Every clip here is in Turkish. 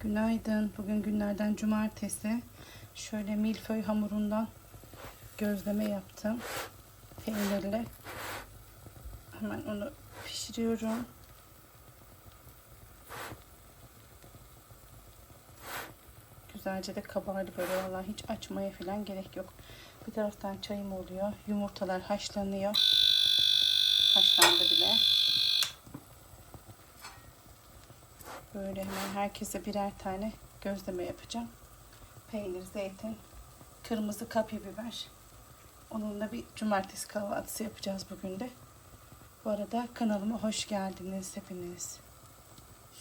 Günaydın. Bugün günlerden cumartesi. Şöyle milföy hamurundan gözleme yaptım. Peynirli. Hemen onu pişiriyorum. Güzelce de kabardı böyle. Vallahi hiç açmaya falan gerek yok. Bir taraftan çayım oluyor. Yumurtalar haşlanıyor. Haşlandı bile. Böyle hemen herkese birer tane gözleme yapacağım. Peynir, zeytin, kırmızı kapya biber. Onunla bir cumartesi kahvaltısı yapacağız bugün de. Bu arada kanalıma hoş geldiniz hepiniz.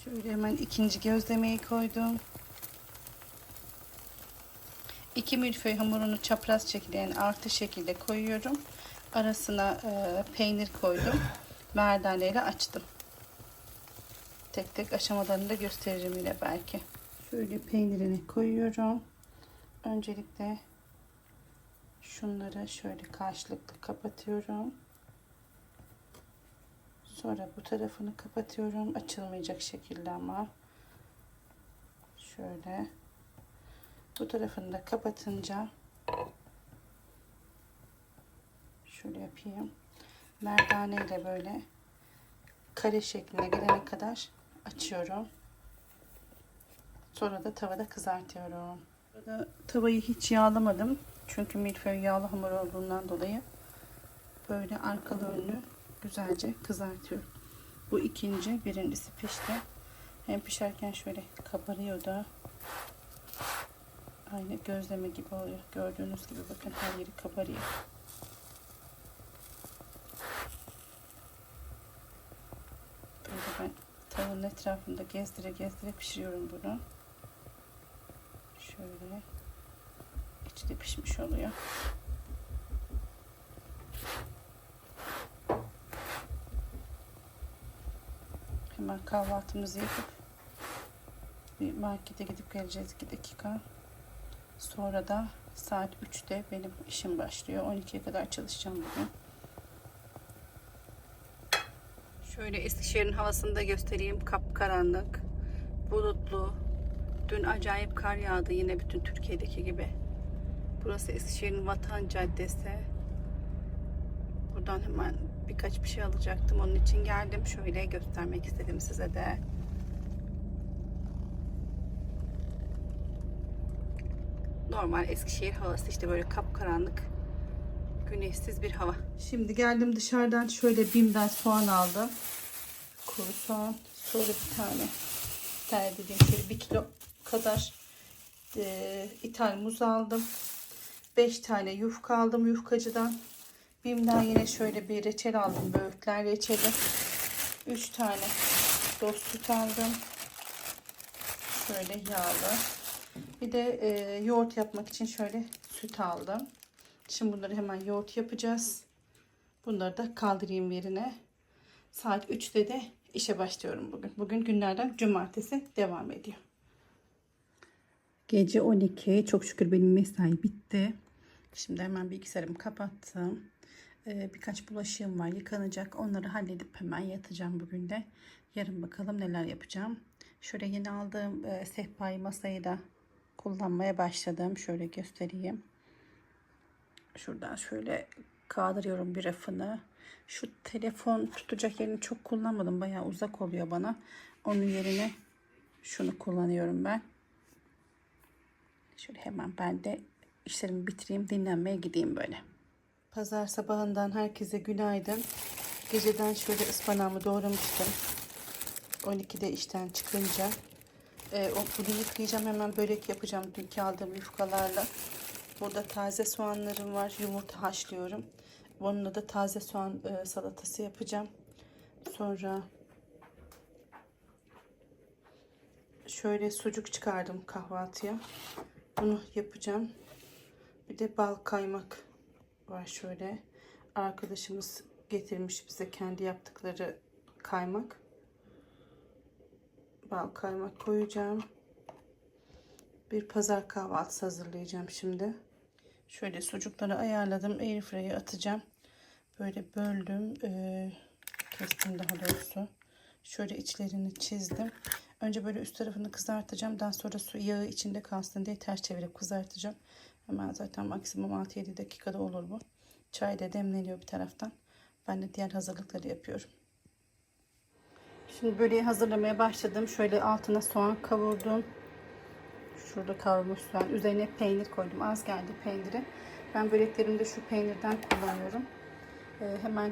Şöyle hemen ikinci gözlemeyi koydum. İki milföy hamurunu çapraz şekilde yani artı şekilde koyuyorum. Arasına e, peynir koydum. Merdane ile açtım. Tek tek aşamalarını da gösteririm yine belki. Şöyle peynirini koyuyorum. Öncelikle şunları şöyle karşılıklı kapatıyorum. Sonra bu tarafını kapatıyorum. Açılmayacak şekilde ama. Şöyle. Bu tarafını da kapatınca şöyle yapayım. Merdane ile böyle kare şekline gelene kadar açıyorum. Sonra da tavada kızartıyorum. Burada tavayı hiç yağlamadım. Çünkü milföy yağlı hamur olduğundan dolayı böyle arkalı önlü güzelce kızartıyorum. Bu ikinci, birincisi pişti. Hem pişerken şöyle kabarıyor da aynı gözleme gibi oluyor. Gördüğünüz gibi bakın her yeri kabarıyor. Böyle ben tavanın etrafında gezdire gezdire pişiriyorum bunu. Şöyle içi de pişmiş oluyor. Hemen kahvaltımızı yapıp bir markete gidip geleceğiz 2 dakika. Sonra da saat 3'te benim işim başlıyor. 12'ye kadar çalışacağım bugün. Şöyle Eskişehir'in havasını da göstereyim. Kapkaranlık, bulutlu. Dün acayip kar yağdı yine bütün Türkiye'deki gibi. Burası Eskişehir'in Vatan Caddesi. Buradan hemen birkaç bir şey alacaktım. Onun için geldim. Şöyle göstermek istedim size de. Normal Eskişehir havası işte böyle kapkaranlık güneşsiz bir hava. Şimdi geldim dışarıdan şöyle bimden soğan aldım. Kuru soğan. Sonra bir tane bir dediğim şöyle bir kilo kadar e, ithal muz aldım. 5 tane yufka aldım yufkacıdan. Bim'den yine şöyle bir reçel aldım. Böğürtler reçeli. 3 tane dost süt aldım. Şöyle yağlı. Bir de e, yoğurt yapmak için şöyle süt aldım. Şimdi bunları hemen yoğurt yapacağız. Bunları da kaldırayım yerine. Saat 3'te de işe başlıyorum bugün. Bugün günlerden cumartesi devam ediyor. Gece 12. Çok şükür benim mesai bitti. Şimdi hemen bilgisayarımı kapattım. Ee, birkaç bulaşığım var yıkanacak. Onları halledip hemen yatacağım bugün de. Yarın bakalım neler yapacağım. Şöyle yeni aldığım e, sehpayı masayı da kullanmaya başladım. Şöyle göstereyim. Şuradan şöyle kaldırıyorum bir rafını. Şu telefon tutacak yerini çok kullanmadım. Bayağı uzak oluyor bana. Onun yerine şunu kullanıyorum ben. Şöyle hemen ben de işlerimi bitireyim, dinlenmeye gideyim böyle. Pazar sabahından herkese günaydın. Geceden şöyle ıspanağımı doğramıştım. 12'de işten çıkınca. E, o bunu yıkayacağım hemen börek yapacağım dünkü aldığım yufkalarla. Burada taze soğanlarım var. Yumurta haşlıyorum. Bununla da taze soğan e, salatası yapacağım. Sonra şöyle sucuk çıkardım kahvaltıya. Bunu yapacağım. Bir de bal kaymak var şöyle. Arkadaşımız getirmiş bize kendi yaptıkları kaymak. Bal kaymak koyacağım. Bir pazar kahvaltısı hazırlayacağım şimdi. Şöyle sucukları ayarladım. Airfryer'e atacağım. Böyle böldüm. Ee, kestim daha doğrusu. Şöyle içlerini çizdim. Önce böyle üst tarafını kızartacağım. Daha sonra su yağı içinde kalsın diye ters çevirip kızartacağım. Hemen zaten maksimum 6-7 dakikada olur bu. Çay da demleniyor bir taraftan. Ben de diğer hazırlıkları yapıyorum. Şimdi böreği hazırlamaya başladım. Şöyle altına soğan kavurdum. Şurada kavrulmuş soğan. Üzerine peynir koydum. Az geldi peyniri. Ben böreklerimde şu peynirden kullanıyorum. Ee, hemen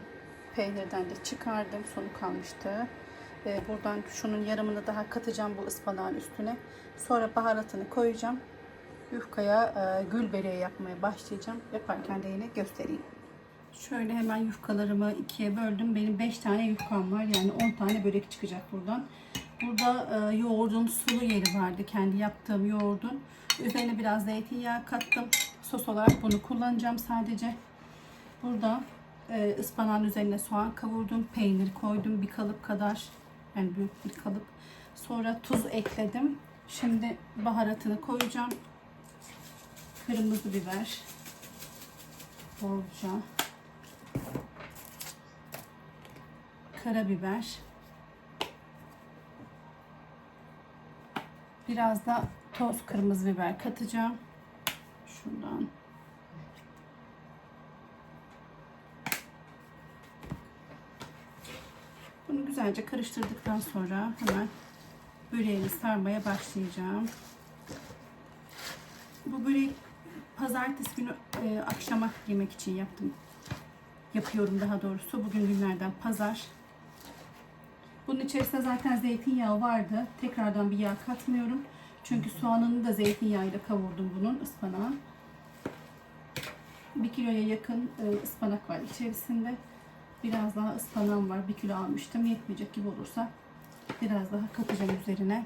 peynirden de çıkardım. Sonu kalmıştı. Ee, buradan şunun yarımını daha katacağım bu ıspanağın üstüne. Sonra baharatını koyacağım. Yufkaya e, gül böreği yapmaya başlayacağım. Yaparken de yine göstereyim. Şöyle hemen yufkalarımı ikiye böldüm. Benim 5 tane yufkam var. Yani 10 tane börek çıkacak buradan. Burada e, yoğurdun sulu yeri vardı. Kendi yaptığım yoğurdun. Üzerine biraz zeytinyağı kattım. Sos olarak bunu kullanacağım sadece. Burada e, ıspanağın üzerine soğan kavurdum. Peynir koydum bir kalıp kadar. Yani büyük bir kalıp. Sonra tuz ekledim. Şimdi baharatını koyacağım. Kırmızı biber. Bolca. Karabiber. Biraz da toz kırmızı biber katacağım. Şuradan. Bunu güzelce karıştırdıktan sonra hemen böreğini sarmaya başlayacağım. Bu böreği pazartesi günü e, akşama yemek için yaptım. Yapıyorum daha doğrusu. Bugün günlerden pazar. Bunun içerisinde zaten zeytinyağı vardı. Tekrardan bir yağ katmıyorum. Çünkü soğanını da zeytinyağıyla kavurdum bunun ıspanağın. Bir kiloya yakın e, ıspanak var içerisinde. Biraz daha ıspanağım var. Bir kilo almıştım. Yetmeyecek gibi olursa biraz daha katacağım üzerine.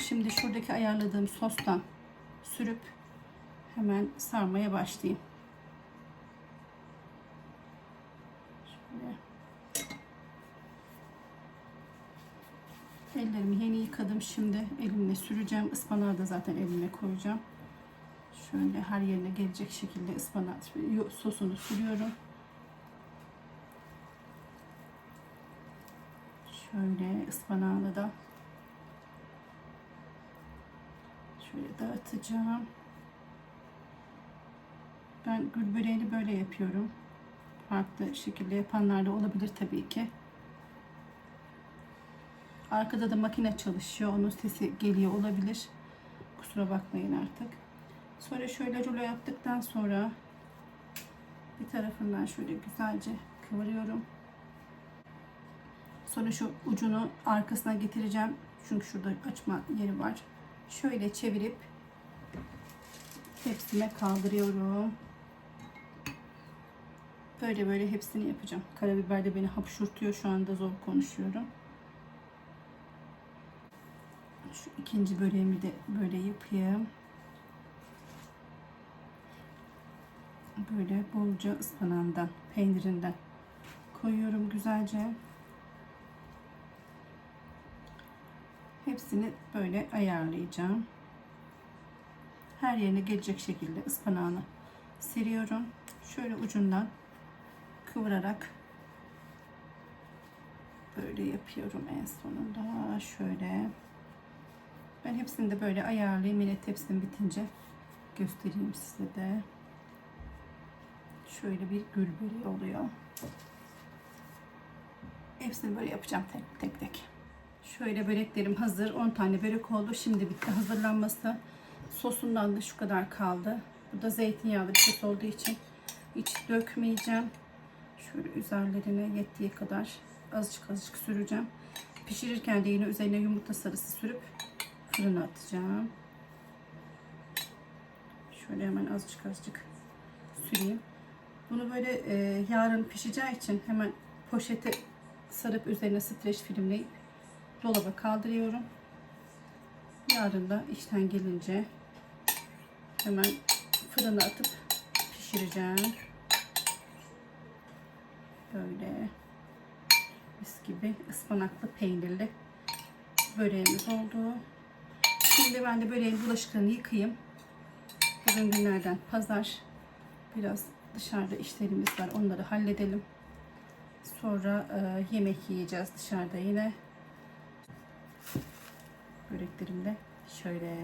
Şimdi şuradaki ayarladığım sostan sürüp hemen sarmaya başlayayım. Şöyle. Ellerimi yeni yıkadım. Şimdi elimle süreceğim. Ispanağı da zaten elimle koyacağım. Şöyle her yerine gelecek şekilde ıspanak sosunu sürüyorum. Şöyle ıspanağını da şöyle dağıtacağım. Ben gül böreğini böyle yapıyorum. Farklı şekilde yapanlar da olabilir tabii ki. Arkada da makine çalışıyor. Onun sesi geliyor olabilir. Kusura bakmayın artık. Sonra şöyle rulo yaptıktan sonra bir tarafından şöyle güzelce kıvırıyorum. Sonra şu ucunu arkasına getireceğim. Çünkü şurada açma yeri var. Şöyle çevirip hepsine kaldırıyorum. Böyle böyle hepsini yapacağım. Karabiber de beni hapşurtuyor. Şu anda zor konuşuyorum. Şu ikinci böreğimi de böyle yapayım. Böyle bolca ıspanağından, peynirinden koyuyorum güzelce. Hepsini böyle ayarlayacağım. Her yerine gelecek şekilde ıspanağını seriyorum. Şöyle ucundan kıvırarak böyle yapıyorum en sonunda. Şöyle ben hepsini de böyle ayarlayayım. Yine tepsim bitince göstereyim size de. Şöyle bir gül böreği oluyor. Hepsini böyle yapacağım tek tek tek. Şöyle böreklerim hazır. 10 tane börek oldu. Şimdi bitti hazırlanması. Sosundan da şu kadar kaldı. Bu da zeytinyağlı bir sos olduğu için hiç dökmeyeceğim. Şöyle üzerlerine yettiği kadar azıcık azıcık süreceğim. Pişirirken de yine üzerine yumurta sarısı sürüp fırına atacağım. Şöyle hemen azıcık azıcık süreyim. Bunu böyle e, yarın pişeceği için hemen poşete sarıp üzerine streç filmleyip dolaba kaldırıyorum. Yarın da işten gelince hemen fırına atıp pişireceğim. Böyle mis gibi ıspanaklı peynirli böreğimiz oldu. Şimdi ben de böreğin bulaşıklarını yıkayayım. Bugün günlerden pazar. Biraz dışarıda işlerimiz var. Onları halledelim. Sonra e, yemek yiyeceğiz dışarıda yine. Böreklerim de şöyle.